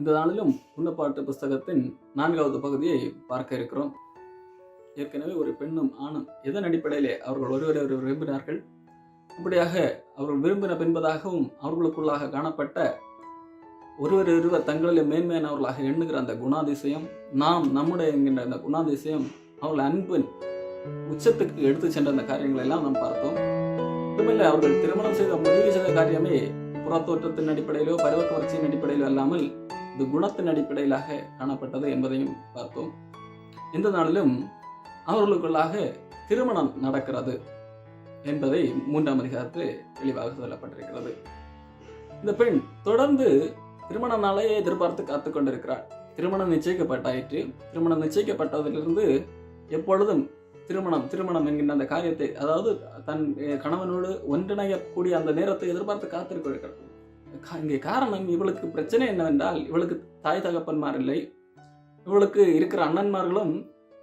இந்த நாளிலும் புண்ணப்பாட்டு புஸ்தகத்தின் நான்காவது பகுதியை பார்க்க இருக்கிறோம். ஏற்கனவே ஒரு பெண்ணும் ஆணும் எதன் அடிப்படையிலே அவர்கள் ஒருவரை ஒருவர் விரும்பினார்கள்? இப்படியாக அவர்கள் விரும்பின பின்பதாகவும் அவர்களுக்குள்ளாக காணப்பட்ட ஒருவர் இருவர் தங்களிலே மேன்மையானவர்களாக எண்ணுகிற அந்த குணாதிசயம் நாம் நம்முடைய என்கின்ற அந்த குணாதிசயம் அவர்கள் அன்பின் உச்சத்துக்கு எடுத்து சென்ற அந்த காரியங்களை எல்லாம் நாம் பார்த்தோம். மட்டுமில்லை அவர்கள் திருமணம் செய்த முடிவு செய்த காரியமே புறத்தோற்றத்தின் அடிப்படையிலோ பருவ வளர்ச்சியின் அடிப்படையிலோ அல்லாமல் இது குணத்தின் அடிப்படையிலாக காணப்பட்டது என்பதையும் பார்த்தோம். இந்த நாளிலும் அவர்களுக்குள்ளாக திருமணம் நடக்கிறது என்பதை மூன்றாம் அதிகாரத்தில் தெளிவாக சொல்லப்பட்டிருக்கிறது. இந்த பெண் தொடர்ந்து திருமண நாளையே எதிர்பார்த்து காத்து கொண்டிருக்கிறாள். திருமணம் நிச்சயிக்கப்பட்டாயிற்று. திருமணம் நிச்சயிக்கப்பட்டதிலிருந்து எப்பொழுதும் திருமணம் திருமணம் என்கின்ற அந்த காரியத்தை அதாவது தன் கணவனோடு ஒன்றிணையக்கூடிய அந்த நேரத்தை எதிர்பார்த்து காத்திருக்கிறார் இங்கே காரணம் இவளுக்கு பிரச்சனை என்னவென்றால் இவளுக்கு தாய் தகப்பன்மார் இல்லை. இவளுக்கு இருக்கிற அண்ணன்மார்களும்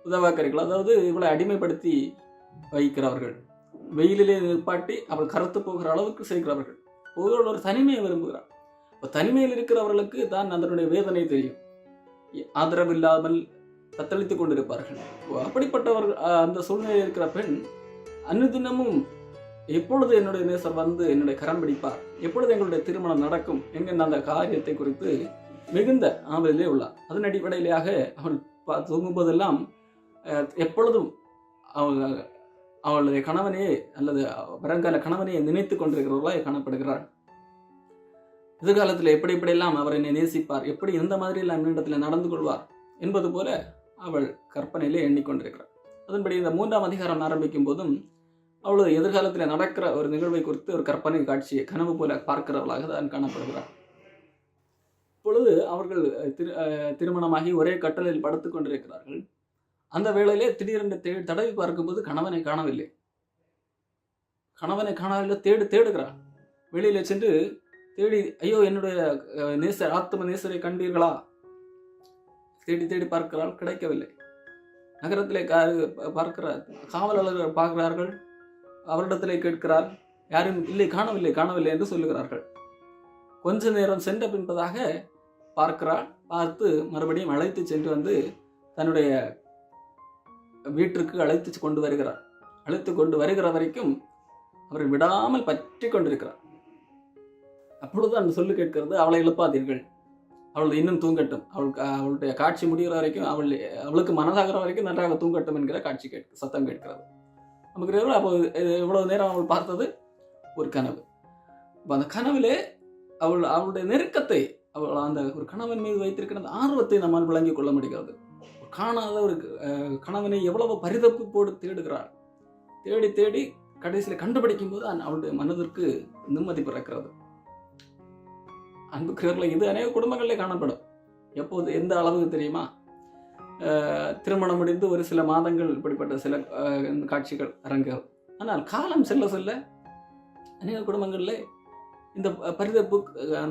உதவாக்கர்கள். அதாவது இவளை அடிமைப்படுத்தி வைக்கிறவர்கள். வெயிலிலே நிற்பாட்டி அவள் கருத்து போகிற அளவுக்கு செய்கிறவர்கள் ஒவ்வொரு ஒரு தனிமையை விரும்புகிறாள் இப்போ தனிமையில் இருக்கிறவர்களுக்கு தான் அதனுடைய வேதனை தெரியும். ஆதரவு இல்லாமல் தத்தளித்துக் கொண்டிருப்பார்கள். ஓ, அப்படிப்பட்டவர்கள் அந்த சூழ்நிலையில் இருக்கிற பெண் அனுதினமும் எப்பொழுது என்னுடைய நேசர் வந்து என்னுடைய கரம் பிடிப்பார்? எப்பொழுது எங்களுடைய திருமணம் நடக்கும்? என்கின்ற அந்த காரியத்தை குறித்து மிகுந்த ஆவலிலே உள்ளார். அதன் அடிப்படையிலாக அவள் பா- தூங்கும்போதெல்லாம் எப்பொழுதும் அவள் அவளுடைய கணவனையே அல்லது வருங்கால கணவனையே நினைத்து கொண்டிருக்கிறவர்களாய் காணப்படுகிறாள். எதிர்காலத்தில் எப்படி எப்படியெல்லாம் அவர் என்னை நேசிப்பார்? எப்படி எந்த மாதிரியெல்லாம் என்னிடத்தில் நடந்து கொள்வார்? என்பது போல அவள் கற்பனையிலே எண்ணிக்கொண்டிருக்கிறாள். அதன்படி இந்த மூன்றாம் அதிகாரம் ஆரம்பிக்கும் போதும் அவளது எதிர்காலத்தில் நடக்கிற ஒரு நிகழ்வை குறித்து ஒரு கற்பனை காட்சியை கனவு போல பார்க்கிறவளாக தான் காணப்படுகிறாள் இப்பொழுது அவர்கள் திரு திருமணமாகி ஒரே கட்டலில் படுத்துக் கொண்டிருக்கிறார்கள். அந்த வேளையிலே திடீரென்று தே தடவி பார்க்கும்போது கணவனை காணவில்லை. கணவனை காணவில்லை தேடு தேடுகிறாள் வெளியில சென்று தேடி ஐயோ என்னுடைய நேசர் ஆத்ம நேசரை கண்டீர்களா? தேடி தேடி பார்க்கிறாள் கிடைக்கவில்லை. நகரத்திலே பார்க்கிற காவலாளர்கள் பார்க்கிறார்கள். அவரிடத்திலே கேட்கிறார் யாரும் இல்லை காணவில்லை காணவில்லை என்று சொல்லுகிறார்கள். கொஞ்ச நேரம் சென்ற பின்பதாக பார்க்கிறாள். பார்த்து மறுபடியும் அழைத்து சென்று வந்து தன்னுடைய வீட்டிற்கு அழைத்து கொண்டு வருகிறார். அழைத்து கொண்டு வருகிற வரைக்கும் அவரை விடாமல் பற்றி கொண்டிருக்கிறார். அப்பொழுது அந்த சொல்லு கேட்கிறது அவளை எழுப்பாதீர்கள். அவள் இன்னும் தூங்கட்டும். அவள் அவளுடைய காட்சி முடிகிற வரைக்கும் அவள் அவளுக்கு மனதாகிற வரைக்கும் நன்றாக தூங்கட்டும் என்கிற காட்சி கேட்க சத்தம் கேட்கிறது. நமக்கு அப்போ இவ்வளவு நேரம் அவள் பார்த்தது ஒரு கனவு. அந்த கனவிலே அவள் அவளுடைய நெருக்கத்தை அவள் அந்த ஒரு கணவன் மீது வைத்திருக்கிற அந்த ஆர்வத்தை நம்மால் விளங்கிக் கொள்ள முடிகிறது. காணாத ஒரு கணவனை எவ்வளவு பரிதப்பு போட்டு தேடுகிறாள். தேடி தேடி கடைசியில் கண்டுபிடிக்கும் போது அவளுடைய மனதிற்கு நிம்மதி பிறக்கிறது. அன்புக்குரியவர்களை இது அநேக குடும்பங்களிலே காணப்படும். எப்போது எந்த அளவுக்கு தெரியுமா? திருமணம் முடிந்து ஒரு சில மாதங்கள் இப்படிப்பட்ட சில இந்த காட்சிகள் அரங்குகள் ஆனால் காலம் செல்ல செல்ல அநேக குடும்பங்களில் இந்த பரிதவிப்பு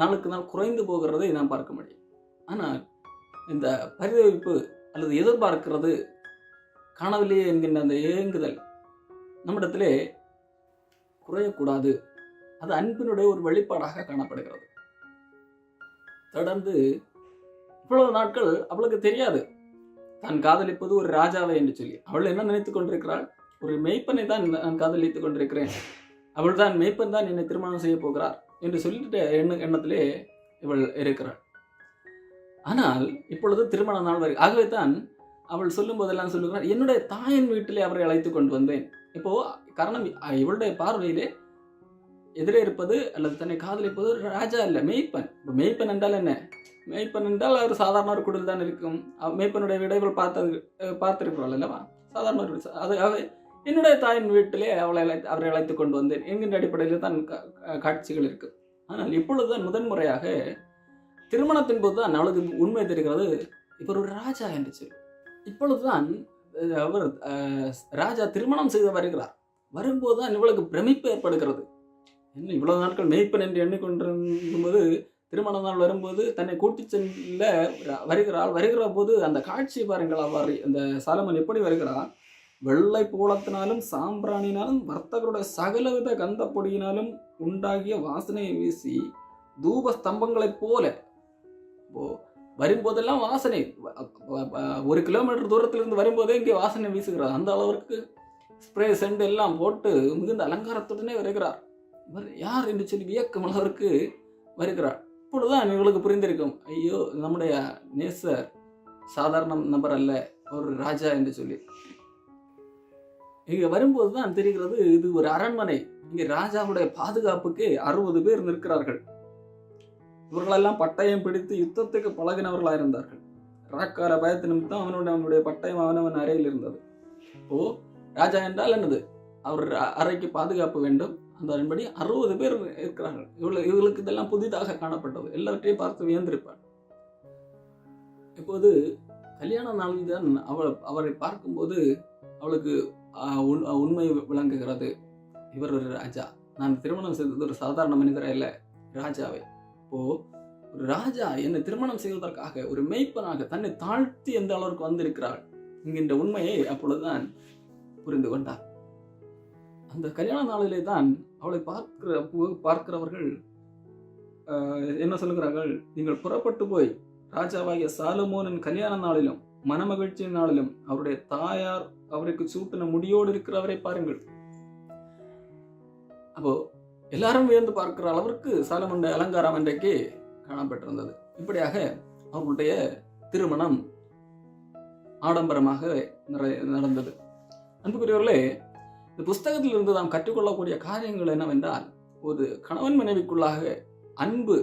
நாளுக்கு நாள் குறைந்து போகிறதை நாம் பார்க்க முடியும். ஆனால் இந்த பரிதவிப்பு அல்லது எதிர்பார்க்கிறது காணவில்லையே என்கின்ற அந்த ஏங்குதல் நம்மிடத்திலே குறையக்கூடாது. அது அன்பினுடைய ஒரு வெளிப்பாடாக காணப்படுகிறது. தொடர்ந்து இவ்வளவு நாட்கள் அவளுக்கு தெரியாது. தான் காதலிப்பது ஒரு ராஜாவை என்று சொல்லி. அவள் என்ன நினைத்துக் கொண்டிருக்கிறாள்? ஒரு மெய்ப்பனை தான் நான் காதலித்துக் கொண்டிருக்கிறேன். அவள் தான் மெய்ப்பன் தான் என்னை திருமணம் செய்ய போகிறார் என்று சொல்லிட்டு எண்ண எண்ணத்திலே இவள் இருக்கிறாள். ஆனால் இப்பொழுது திருமண நாள் வரை ஆகவே தான் அவள் சொல்லும் போதெல்லாம் சொல்லுகிறாள் என்னுடைய தாயின் வீட்டிலே அவரை அழைத்து கொண்டு வந்தேன். இப்போ காரணம் இவளுடைய பார்வையிலே எதிரே இருப்பது அல்லது தன்னை காதலிப்பது ஒரு ராஜா இல்லை மெய்ப்பன் இப்போ மெய்ப்பன் என்றால் என்ன? மெய்ப்பன் என்றால் அவர் சாதாரண ஒரு குடில் தான் இருக்கும். அவ- மெய்ப்பனுடைய விடைகள் பார்த்தது பார்த்திருக்கிறாள் அல்லவா? சாதாரண ஒரு அது அவ என்னுடைய தாயின் வீட்டிலே அவளை அழைத்து அவரை அழைத்து கொண்டு வந்தேன். என்கின்ற அடிப்படையில் தான் கா- காட்சிகள் இருக்கு. ஆனால் இப்பொழுதுதான் முதன்முறையாக திருமணத்தின் போது தான் அவளுக்கு உண்மை தெரிகிறது. இவர் ஒரு ராஜா என்று சொல்லி. இப்பொழுதுதான் அவர் ராஜா திருமணம் செய்து வருகிறார். வரும்போது தான் இவளுக்கு பிரமிப்பு ஏற்படுகிறது. என்ன இவ்வளவு நாட்கள் மெய்ப்பன் என்று எண்ணிக்கொண்டிருக்கும்போது திருமண நாள் வரும்போது தன்னை கூட்டி செல்ல வருகிறாள். வருகிற போது அந்த காட்சி பாருங்கள் அவர் அந்த சாலமன் எப்படி வருகிறார் வெள்ளை பூலத்தினாலும் சாம்பிராணினாலும் வர்த்தகருடைய சகலவித கந்த பொடியினாலும் உண்டாகிய வாசனையை வீசி தூப ஸ்தம்பங்களைப் போல ஓ வரும்போதெல்லாம் வாசனை. ஒரு கிலோமீட்டர் தூரத்திலிருந்து வரும்போதே இங்கே வாசனை வீசுகிறார். அந்த அளவிற்கு ஸ்ப்ரே செண்டு எல்லாம் போட்டு மிகுந்த அலங்காரத்துடனே வருகிறார். இவர் யார் என்று சொல்லி வியக்கும் அளவிற்கு வருகிறார். இப்பொழுதுதான் இவர்களுக்கு புரிந்திருக்கும். ஐயோ நம்முடைய நேசர் சாதாரண நபர் அல்ல ஒரு ராஜா என்று சொல்லி. இங்க வரும்போது தான் தெரிகிறது இது ஒரு அரண்மனை. இங்க ராஜாவுடைய பாதுகாப்புக்கு அறுபது பேர் நிற்கிறார்கள். இவர்களெல்லாம் பட்டயம் பிடித்து யுத்தத்துக்கு பழகினவர்களாக இருந்தார்கள். ராக்கார பயத்து நிமித்தம் அவனுடைய அவனுடைய பட்டயம் அவனவன் அறையில் இருந்தது. இப்போ ராஜா என்றால் என்னது? அவர் அறைக்கு பாதுகாப்பு வேண்டும் அதன்படி அறுபது பேர் இருக்கிறார்கள் இவ்வளோ இவர்களுக்கு இதெல்லாம் புதிதாக காணப்பட்டது. எல்லாவற்றையும் பார்த்து வியந்திருப்பார். இப்போது கல்யாண நாளில் தான் அவள் அவரை பார்க்கும்போது அவளுக்கு உண்- உண்மை விளங்குகிறது. இவர் ஒரு ராஜா. நான் திருமணம் செய்தது ஒரு சாதாரண மனிதராக இல்லை ராஜாவை. இப்போ ஒரு ராஜா என்னை திருமணம் செய்வதற்காக ஒரு மெய்ப்பனாக தன்னை தாழ்த்தி எந்த அளவிற்கு வந்திருக்கிறாள் என்கின்ற உண்மையை அப்பொழுதுதான் புரிந்து கொண்டார். அந்த கல்யாண நாளிலே தான் அவளை பார்க்கிற பார்க்கிறவர்கள் ஆஹ், என்ன சொல்கிறார்கள் நீங்கள் புறப்பட்டு போய் ராஜாவாகிய சாலமோனின் கல்யாண நாளிலும் மனமகிழ்ச்சியின் நாளிலும் அவருடைய தாயார் அவருக்கு சூட்டின முடியோடு இருக்கிறவரை பாருங்கள். அப்போ எல்லாரும் வியந்து பார்க்கிற அளவிற்கு சாலமோனுடைய அலங்காரம் அன்றைக்கு காணப்பட்டிருந்தது இப்படியாக அவர்களுடைய திருமணம் ஆடம்பரமாக நடந்தது. அன்புக்குரியவர்களே இந்த புஸ்தகத்திலிருந்து நாம் கற்றுக்கொள்ளக்கூடிய காரியங்கள் என்னவென்றால் ஒரு கணவன் மனைவிக்குள்ளாக அன்பு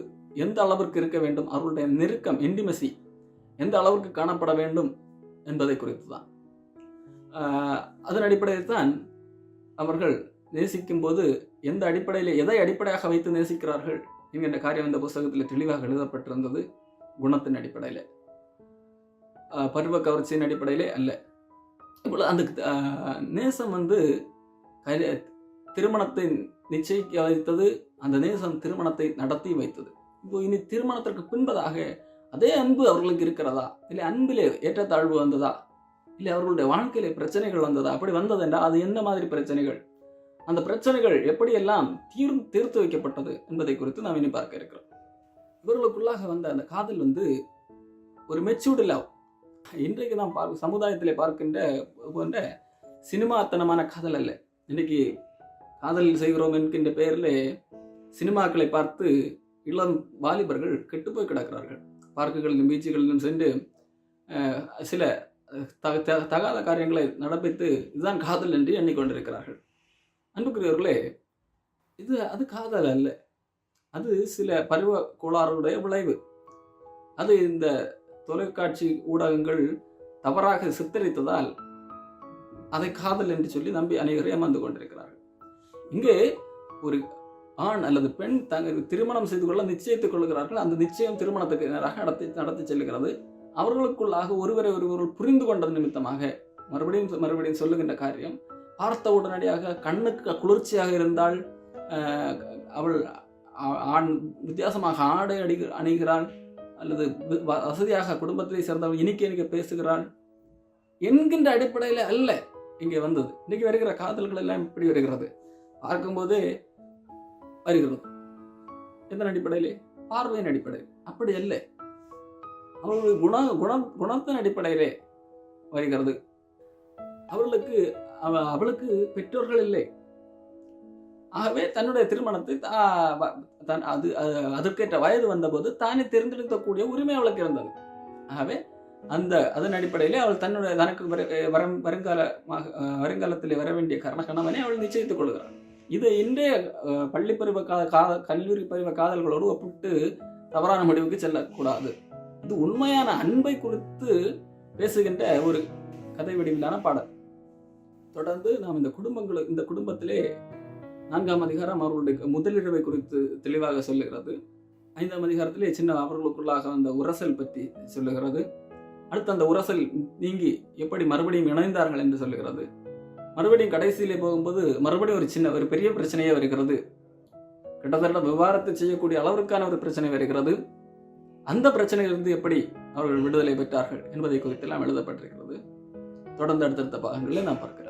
எந்த அளவிற்கு இருக்க வேண்டும் அவர்களுடைய நெருக்கம் இன்டிமசி எந்த அளவிற்கு காணப்பட வேண்டும் என்பதை குறித்து தான் அதன் அடிப்படையில் தான் அவர்கள் நேசிக்கும் போது எந்த அடிப்படையில் எதை அடிப்படையாக வைத்து நேசிக்கிறார்கள் என்கின்ற காரியம் இந்த புஸ்தகத்தில் தெளிவாக எழுதப்பட்டிருந்தது குணத்தின் அடிப்படையில். பருவ கவர்ச்சியின் அடிப்படையிலே அல்ல. இப்பொழுது அந்த நேசம் வந்து கல்ய- திருமணத்தை நிச்சயிக்க வைத்தது அந்த நேசம் திருமணத்தை நடத்தி வைத்தது. இப்போ இனி திருமணத்திற்கு பின்பதாக அதே அன்பு அவர்களுக்கு இருக்கிறதா? இல்லை அன்பிலே ஏற்றத்தாழ்வு வந்ததா? இல்லை அவர்களுடைய வாழ்க்கையிலே பிரச்சனைகள் வந்ததா? அப்படி வந்ததென்றால் அது எந்த மாதிரி பிரச்சனைகள்? அந்த பிரச்சனைகள் எப்படியெல்லாம் தீர் தீர்த்து வைக்கப்பட்டது என்பதை குறித்து நாம் இனி பார்க்க இருக்கிறோம். இவர்களுக்குள்ளாக வந்த அந்த காதல் வந்து ஒரு மெச்சூர்டு லவ் இன்றைக்கு நாம் பார்க்க சமுதாயத்திலே பார்க்கின்ற போன்ற சினிமாத்தனமான காதல் அல்ல. இன்னைக்கு காதல் செய்கிறோம் என்கின்ற பெயரில் சினிமாக்களை பார்த்து இளம் வாலிபர்கள் கெட்டுப்போய் கிடக்கிறார்கள். பார்க்குகளிலும் பீச்சுகளிலும் சென்று சில தகாத காரியங்களை நடப்பித்து இதுதான் காதல் என்று எண்ணிக்கொண்டிருக்கிறார்கள். அன்புக்குரியவர்களே இது அது காதல் அல்ல. அது சில பருவ கோளாறுடைய விளைவு. அது இந்த தொலைக்காட்சி ஊடகங்கள் தவறாக சித்தரித்ததால் அதை காதல் என்று சொல்லி நம்பி அநேகர் ஏமாந்து கொண்டிருக்கிறார்கள். இங்கே ஒரு ஆண் அல்லது பெண் தங்கள் திருமணம் செய்து கொள்ள நிச்சயித்துக் கொள்கிறார்கள். அந்த நிச்சயம் திருமணத்துக்கு நேராக நடத்தி நடத்தி செல்கிறது. அவர்களுக்குள்ளாக ஒருவரை ஒருவர் புரிந்து கொண்டது நிமித்தமாக மறுபடியும் மறுபடியும் சொல்லுகின்ற காரியம் பார்த்த உடனடியாக கண்ணுக்கு குளிர்ச்சியாக இருந்தால் அவள் ஆண் வித்தியாசமாக ஆடை அடி அணிகிறாள் அல்லது வ- வசதியாக குடும்பத்தை சேர்ந்தவள் இனிக்க இனிக்க பேசுகிறாள் என்கின்ற அடிப்படையில் அல்ல. இங்கே வந்தது. இன்றைக்கி வருகிற காதல்கள் எல்லாம் இப்படி வருகிறது. பார்க்கும்போது வருகிறது. எந்த அடிப்படையிலே? பார்வையின் அடிப்படையில். அப்படி இல்லை அவர்களுடைய குண குண குணத்தின் அடிப்படையிலே வருகிறது. அவர்களுக்கு அவ- அவளுக்கு பெற்றோர்கள் இல்லை. ஆகவே தன்னுடைய திருமணத்தை தா- வ- தன் அது அது- அதற்கேற்ற வயது வந்தபோது தானே தேர்ந்தெடுக்கக்கூடிய உரிமை அவளுக்கு இருந்தது. ஆகவே அந்த அதன் அடிப்படையிலே அவள் தன்னுடைய தனக்கு வரு- வரும் வருங்காலமாக வருங்காலத்தில் வர வேண்டிய கரண கணவனை அவள் நிச்சயித்துக் கொள்கிறாள். இது இன்றைய பள்ளி பருவ கா கா- கல்லூரி பருவ காதல்களோடு ஒப்பிட்டு தவறான முடிவுக்கு செல்லக்கூடாது. இது உண்மையான அன்பை குறித்து பேசுகின்ற ஒரு கதை வடிவிலான பாடல். தொடர்ந்து நாம் இந்த குடும்பங்கள் இந்த குடும்பத்திலே நான்காம் அதிகாரம் அவர்களுடைய முதலிரவை குறித்து தெளிவாக சொல்லுகிறது. ஐந்தாம் அதிகாரத்திலே சின்ன அவர்களுக்குள்ளாக அந்த உரசல் பற்றி சொல்லுகிறது. அடுத்து அந்த உரசல் நீங்கி எப்படி மறுபடியும் இணைந்தார்கள் என்று சொல்லுகிறது. மறுபடியும் கடைசியிலே போகும்போது மறுபடியும் ஒரு சின்ன ஒரு பெரிய பிரச்சனையே வருகிறது. கிட்டத்தட்ட விவகாரத்தை செய்யக்கூடிய அளவிற்கான ஒரு பிரச்சனை வருகிறது. அந்த பிரச்சனையிலிருந்து எப்படி அவர்கள் விடுதலை பெற்றார்கள் என்பதை குறித்தெல்லாம் எழுதப்பட்டிருக்கிறது. தொடர்ந்து அடுத்தடுத்த பாகங்களில் நாம் பார்க்கிறோம்